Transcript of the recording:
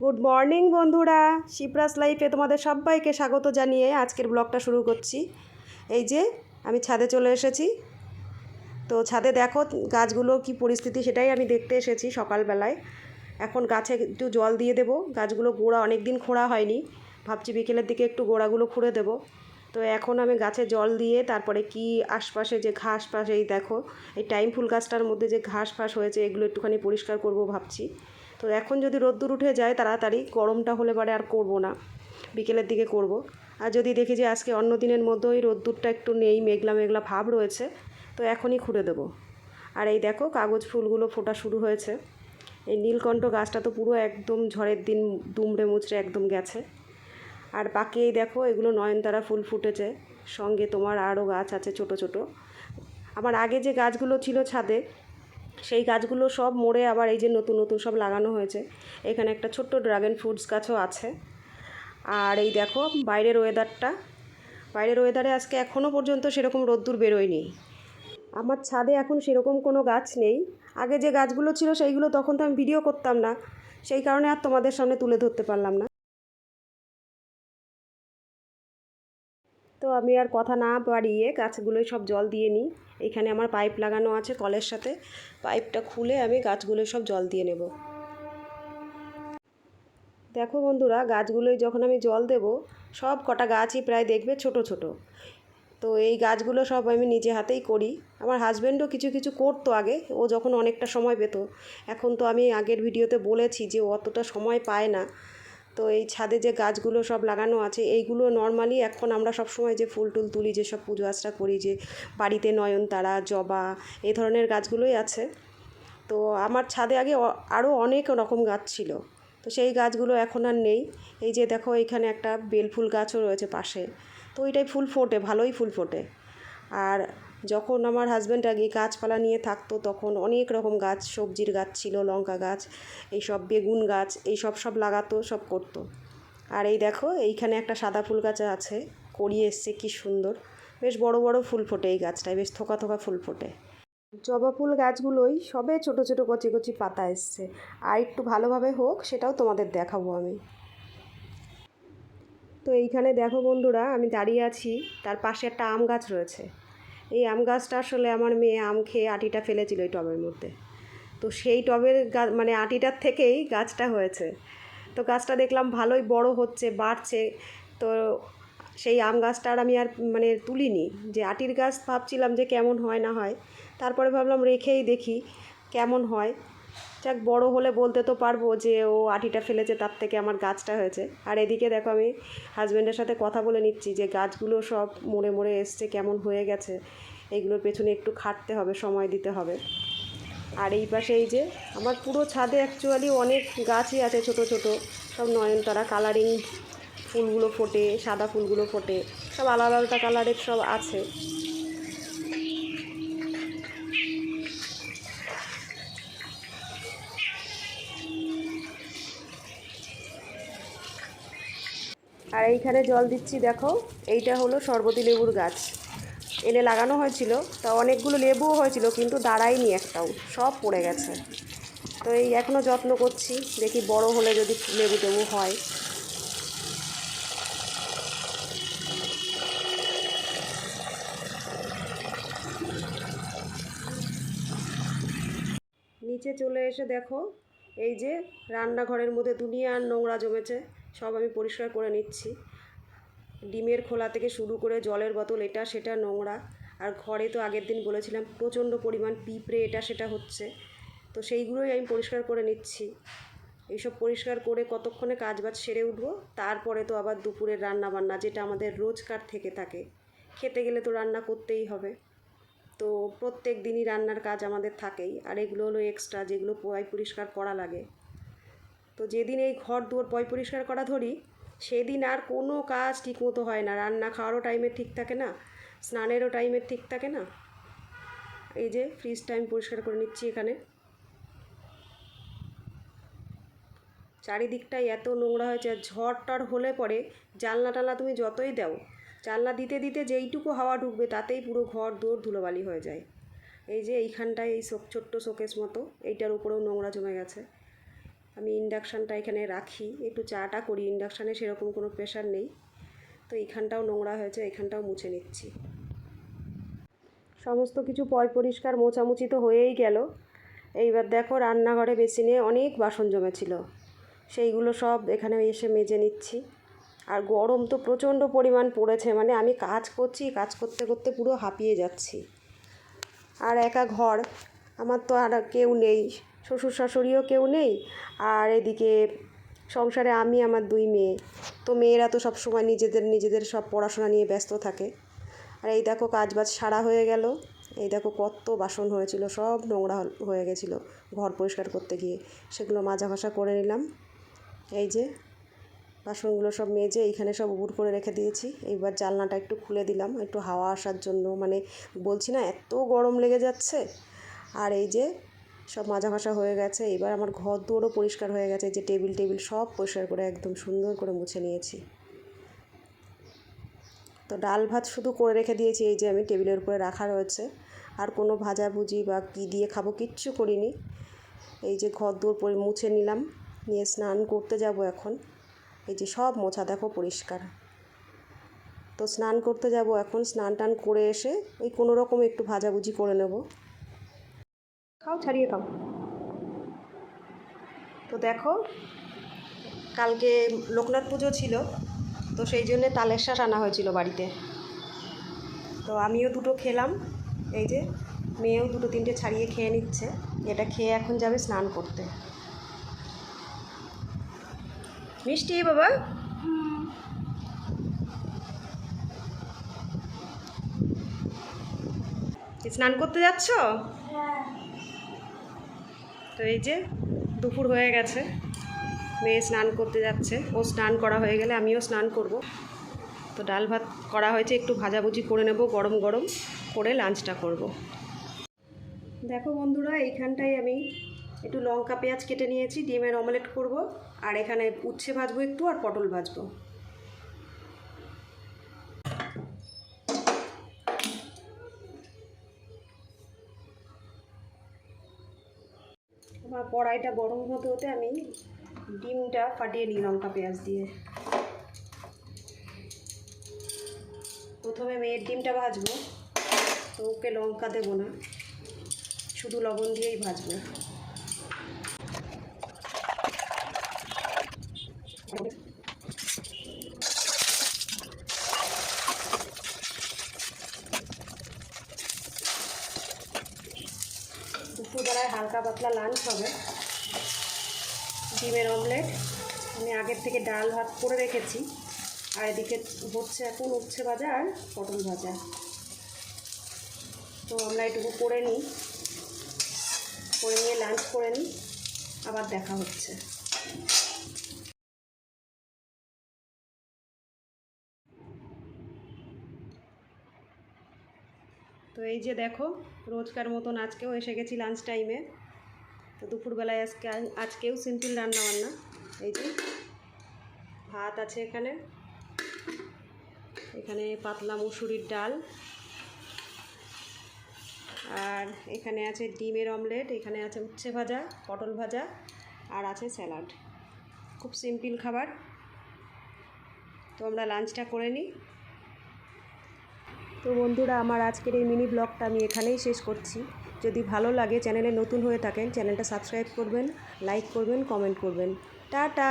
Good morning বন্ধুরা। শিপ্রাস লাইফে তোমাদের সবাইকে স্বাগত জানিয়ে আজকের ব্লগটা শুরু করছি। এই যে, আমি ছাদে চলে এসেছি। তো ছাদে দেখো গাছগুলো কি পরিস্থিতি সেটাই আমি দেখতে এসেছি সকালবেলায়। এখন গাছে একটু জল দিয়ে দেবো। গাছগুলো গোড়া অনেক দিন খোঁড়া হয়নি। ভাবছি বিকেলের দিকে একটু গোড়াগুলো খুঁড়ে দেবো। তো এখন আমি গাছে জল দিয়ে তারপরে কি আশপাশে যে ঘাস ফাস, এই দেখো, এই টাইম ফুল গাছটার মধ্যে যে ঘাস ফাস হয়েছে, এগুলো একটুখানি পরিষ্কার করব ভাবছি। তো এখন যদি রোদ্দুর উঠে যায় তাড়াতাড়ি, গরমটা হলে পরে আর করব না। বিকেলের দিকে করব। আর যদি দেখি যে আজকে অন্য দিনের মধ্যে ওই রোদ্দুরটা একটু নেই, মেঘলা মেঘলা ভাব রয়েছে, তো এখনই খুঁড়ে দেবো। আর এই দেখো কাগজ ফুলগুলো ফোটা শুরু হয়েছে। এই নীলকণ্ঠ গাছটা তো পুরো একদম ঝড়ের দিন দুমড়ে মুচড়ে একদম গেছে। আর বাকি এই দেখো এগুলো নয়নতারা ফুল ফুটেছে। সঙ্গে তোমার আরও গাছ আছে ছোট ছোট। আমার আগে যে গাছগুলো ছিল ছাদে সেই গাছগুলো সব মরে আবার এই যে নতুন নতুন সব লাগানো হয়েছে। এখানে একটা ছোট্ট ড্রাগন ফ্রুটস গাছও আছে। আর এই দেখো, বাইরের ওয়েদারটা বাইরের ওয়েদারে আজকে এখনও পর্যন্ত সেরকম রোদ্দুর বেরোয়নি। আমার ছাদে এখন সেরকম কোনো গাছ নেই। আগে যে গাছগুলো ছিল সেইগুলো তখন তো আমি ভিডিও করতাম না। সেই কারণে আর তোমাদের সামনে তুলে ধরতে পারলাম না। তো আমি আর কথা না বাড়িয়ে গাছগুলোয় সব জল দিয়ে নিই। এখানে আমার পাইপ লাগানো আছে কলের সাথে। পাইপটা খুলে আমি গাছগুলোয় সব জল দিয়ে নেব। দেখো বন্ধুরা গাছগুলোয় যখন আমি জল দেব, সব কটা গাছই প্রায় দেখবে ছোট ছোট। তো এই গাছগুলো সব আমি নিজে হাতেই করি। আমার হাজব্যান্ডও কিছু কিছু করতো আগে, ও যখন অনেকটা সময় পেত। এখন তো আমি আগের ভিডিওতে বলেছি যে অতটা সময় পায় না। তো এই ছাদে যে গাছগুলো সব লাগানো আছে, এইগুলো নর্মালি এখন আমরা সব সময় যে ফুল টুল তুলি যেসব পুজো আচরা করি, যে বাড়িতে নয়নতারা, জবা, এই ধরনের গাছগুলোই আছে। তো আমার ছাদে আগে আরও অনেক রকম গাছ ছিল। তো সেই গাছগুলো এখন আর নেই। এই যে দেখো, এখানে একটা বেলফুল গাছও রয়েছে পাশে। তো ওইটাই ফুল ফোটে, ভালোই ফুল ফোটে। আর যখন আমার হাজব্যান্ড আগে গাছপালা নিয়ে থাকতো, তখন অনেক রকম গাছ, সবজির গাছ ছিল, লঙ্কা গাছ, এইসব বেগুন গাছ, এইসব সব লাগাতো, সব করতো। আর এই দেখো, এইখানে একটা সাদা ফুল গাছ আছে করিয়ে এসছে, কি সুন্দর। বেশ বড় বড় ফুল ফোটে এই গাছটায়, বেশ থোকা থোকা ফুল ফোটে। জবা ফুল গাছগুলোই সবে ছোট ছোট কচি কচি পাতা এসছে। আর একটু ভালোভাবে হোক, সেটাও তোমাদের দেখাবো আমি। তো এইখানে দেখো বন্ধুরা, আমি দাঁড়িয়ে আছি, তার পাশে একটা আম গাছ রয়েছে। এই আম গাছটা আসলে আমার মেয়ে আম খেয়ে আটিটা ফেলেছিল এই টবের মধ্যে। তো সেই টবের মানে আটিটার থেকেই গাছটা হয়েছে। তো গাছটা দেখলাম ভালোই বড় হচ্ছে, বাড়ছে। তো সেই আম গাছটা আর আমি আর মানে তুলিনি। যে আটির গাছ ভাবছিলাম যে কেমন হয় না হয়, তারপরে ভাবলাম রেখেই দেখি কেমন হয়। যাক বড় হলে বলতে তো পারব যে ও আটিটা ফেলেছে, তার থেকে আমার গাছটা হয়েছে। আর এদিকে দেখো আমি হাজব্যান্ডের সাথে কথা বলে নিচ্ছি যে গাছগুলো সব মরে মরে এসছে, কেমন হয়ে গেছে, এগুলোর পেছনে একটু খাটতে হবে, সময় দিতে হবে। আর এই পাশে এই যে আমার পুরো ছাদে অ্যাকচুয়ালি অনেক গাছই আছে ছোট ছোট, সব নয়নতারা কালারিং ফুলগুলো ফোটে, সাদা ফুলগুলো ফোটে, সব আলাদা আলাদা কালারের সব আছে। এইখানে জল দিচ্ছি, দেখো। এইটা হলো সরবতি লেবুর গাছ। এনে লাগানো হয়েছিল। তা অনেকগুলো লেবুও হয়েছিল, কিন্তু দাঁড়ায়নি একটাও। সব পড়ে গেছে। তো এই এখনও যত্ন করছি। দেখি বড় হলে যদি লেবু টেবু হয়। নিচে চলে এসে দেখো, এই যে রান্নাঘরের মধ্যে দুনিয়ার নোংরা জমেছে। সব আমি পরিষ্কার করে নিচ্ছি। ডিমের খোলা থেকে শুরু করে জলের বোতল, এটা সেটা নোংরা। আর ঘরে তো আগের দিন বলেছিলাম, প্রচণ্ড পরিমাণ পিঁপড়ে, এটা সেটা হচ্ছে। তো সেইগুলোই আমি পরিষ্কার করে নিচ্ছি। এইসব পরিষ্কার করে কতক্ষণে কাজ বাজ সেরে উঠবো, তারপরে তো আবার দুপুরের রান্না বান্না যেটা আমাদের রোজকার থেকে থাকে। খেতে গেলে তো রান্না করতেই হবে। তো প্রত্যেক দিনই রান্নার কাজ আমাদের থাকেই। আর এগুলো হলো এক্সট্রা যেগুলো পয় পরিষ্কার করা লাগে। তো যেদিন এই ঘর দুয়ার পয় পরিষ্কার করা ধরি, সেদিন আর কোনো কাজ ঠিকমতো হয় না। রান্না খাওয়ারও টাইমে ঠিক থাকে না, স্নানেরও টাইমে ঠিক থাকে না। এই যে ফ্রিজ টাইম পরিষ্কার করে নিচ্ছি এখানে। চারিদিকটাই এত নোংরা হয়েছে আর ঝড় টর হলে পরে জানলা টালনা তুমি যতই দাও, জানলা দিতে দিতে যেইটুকু হাওয়া ঢুকবে তাতেই পুরো ঘর দৌড় ধুলোবালি হয়ে যায়। এই যে এইখানটায় এই ছোট্ট শোকেস মতো, এইটার উপরেও নোংরা জমে গেছে। আমি ইন্ডাকশানটা এখানে রাখি, একটু চাটা করি, ইন্ডাকশানে সেরকম কোনো প্রেশার নেই। তো এইখানটাও নোংরা হয়েছে এখানটাও মুছে নিচ্ছি। সমস্ত কিছু পয় পরিষ্কার মোছামুছি তো হয়েই গেল। এইবার দেখো রান্নাঘরে বেসিনে অনেক বাসন জমেছিল। সেইগুলো সব এখানে এসে মেজে নিচ্ছি। আর গরম তো প্রচণ্ড পরিমাণ পড়েছে মানে আমি কাজ করছি, কাজ করতে করতে পুরো হাঁপিয়ে যাচ্ছি। আর একা ঘর, আমার তো আর কেউ নেই। শ্বশুর শাশুড়িও কেউ নেই। আর এদিকে সংসারে আমি, আমার দুই মেয়ে। তো মেয়েরা তো সবসময় নিজেদের নিজেদের সব পড়াশোনা নিয়ে ব্যস্ত থাকে। আর এই দেখো কাজ বাজ সারা হয়ে গেল। এই দেখো কত বাসন হয়েছিল, সব নোংরা হয়ে গেছিল ঘর পরিষ্কার করতে গিয়ে। সেগুলো মাজা ঘষা করে নিলাম। এই যে বাসনগুলো সব মেজে এইখানে সব উবুর করে রেখে দিয়েছি। এইবার জানলাটা একটু খুলে দিলাম, একটু হাওয়া আসার জন্য। মানে বলছি না, এত গরম লেগে যাচ্ছে। আর এই যে সব মাজা ঘষা হয়ে গেছে। এবার আমার ঘর দুয়ারও পরিষ্কার হয়ে গেছে। যে টেবিল টেবিল সব পরিষ্কার করে একদম সুন্দর করে মুছে নিয়েছি। তো ডাল ভাত শুধু করে রেখে দিয়েছি। এই যে আমি টেবিলের উপরে রাখা রয়েছে। আর কোনো ভাজাভুজি বা কী দিয়ে খাব কিচ্ছু করিনি। এই যে ঘর দুয়ার পরে, মুছে নিলাম। নিয়ে স্নান করতে যাব এখন। এই যে সব মোছা দেখো পরিষ্কার। তো স্নান করতে যাব এখন। স্নান টান করে এসে ওই কোনো রকম একটু ভাজাভুজি করে নেব। খাও, ছাড়িয়ে খাও। তো দেখো, কালকে লোকনাথ পুজো ছিল, তো সেই জন্যে তালের শাঁস আনা হয়েছিল বাড়িতে। তো আমিও দুটো খেলাম, এই যে মেয়েও দুটো তিনটে ছাড়িয়ে খেয়ে নিচ্ছে, এটা খেয়ে এখন যাবে স্নান করতে। মিষ্টি বাবা? স্নান করতে যাচ্ছ? তো এই যে দুপুর হয়ে গেছে। মেয়ে স্নান করতে যাচ্ছে। ও স্নান করা হয়ে গেলে আমিও স্নান করব। তো ডাল ভাত করা হয়েছে, একটু ভাজাভুজি করে নেব, গরম গরম করে লাঞ্চটা করব। দেখো বন্ধুরা, এইখানটায় আমি একটু লঙ্কা পেঁয়াজ কেটে নিয়েছি, ডিমের অমলেট করব, আর এখানে উচ্ছে ভাজবো একটু আর পটল ভাজবো। আমার কড়াইটা গরম হতে হতে আমি ডিমটা ফাটিয়ে নিই লঙ্কা পেঁয়াজ দিয়ে। প্রথমে মেয়ের ডিমটা ভাজবো। তো ওকে লঙ্কা দেবো না, শুধু লবণ দিয়েই ভাজবো। দুপুরবেলায় হালকা পাতলা লাঞ্চ হবে। ডিমের অমলেট আমি আগের থেকে ডাল ভাত করে রেখেছি। আর এদিকে হচ্ছে এখন উচ্ছে ভাজা আর পটল ভাজা। তো আমরা এটুকু করে নিই। করে নিয়ে লাঞ্চ করে নিই। আবার দেখা হচ্ছে। এই যে দেখো, রোজকার মতন আজকেও এসে গেছি লাঞ্চ টাইমে তো দুপুরবেলায় আজকে আজকেও সিম্পল রান্না বান্না এই যে ভাত আছে এখানে। এখানে পাতলা মুসুরির ডাল। আর এখানে আছে ডিমের অমলেট এখানে আছে উচ্ছে ভাজা, পটল ভাজা, আর আছে স্যালাড খুব সিম্পল খাবার। তো আমরা লাঞ্চটা করে নিই। তো বন্ধুরা, আমার আজকের এই মিনি ব্লগটা আমি এখানেই শেষ করছি। যদি ভালো লাগে, চ্যানেলে নতুন হয়ে থাকেন, চ্যানেলটা সাবস্ক্রাইব করবেন, লাইক করবেন, কমেন্ট করবেন। টাটা!